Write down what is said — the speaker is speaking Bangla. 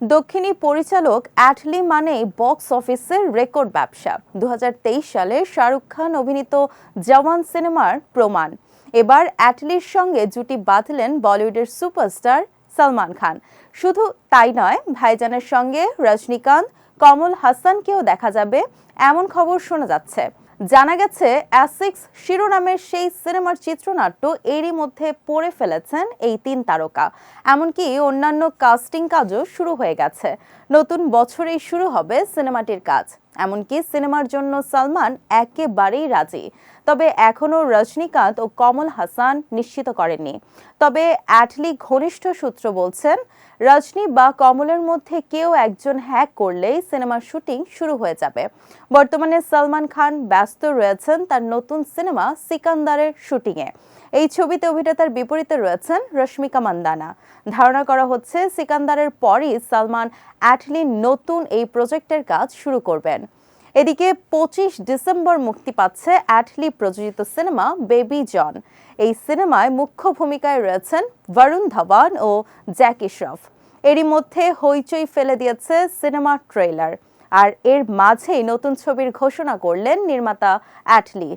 দক্ষিণী পরিচালক অ্যাটলি মানেই বক্স অফিসের রেকর্ড ব্যবসা। দু হাজার তেইশ সালে শাহরুখ খান অভিনীত জওয়ান সিনেমার প্রমাণ। এবার অ্যাটলির সঙ্গে জুটি বাঁধলেন বলিউডের সুপারস্টার সালমান খান। শুধু তাই নয়, ভাইজানের সঙ্গে রজনীকান্ত, কমল হাসানকেও দেখা যাবে, এমন খবর শোনা যাচ্ছে। জানা গেছে, অ্যাসিক্স শিরোনামের সেই সিনেমার চিত্রনাট্য এরই মধ্যে পড়ে ফেলেছেন এই তিন তারকা। এমনকি অন্যান্য কাস্টিং কাজও শুরু হয়ে গেছে। নতুন বছরেই শুরু হবে সিনেমাটির কাজ। এমনকি সিনেমার জন্য সালমান একেবারেই রাজি। তবে এখনও রজনীকান্ত ও কমল হাসান নিশ্চিত করেননি। তবে অ্যাটলি ঘনিষ্ঠ সূত্র বলছেন, রজনী বা কমলের মধ্যে কেউ একজন হ্যাক করলেই সিনেমার শুটিং শুরু হয়ে যাবে। বর্তমানে সালমান খান ব্যস্ত রয়েছেন তার নতুন সিনেমা সিকান্দারের শুটিংয়ে। এই ছবিতে অভিনেতার বিপরীতে রয়েছেন রশ্মিকা মান্দানা। ধারণা করা হচ্ছে, সিকান্দারের পরই সালমান অ্যাটলি নতুন এই প্রজেক্টের কাজ শুরু করবেন। এদিকে পঁচিশ ডিসেম্বর মুক্তি পাচ্ছে অ্যাটলি প্রযোজিত সিনেমা বেবি জন। এই সিনেমায় মুখ্য ভূমিকায় রয়েছেন বরুণ ধাওয়ান ও জ্যাকি শ্রফ এরই মধ্যে হইচই ফেলে দিয়েছে সিনেমা ট্রেলার আর এর মাঝেই নতুন ছবির ঘোষণা করলেন নির্মাতা অ্যাটলি।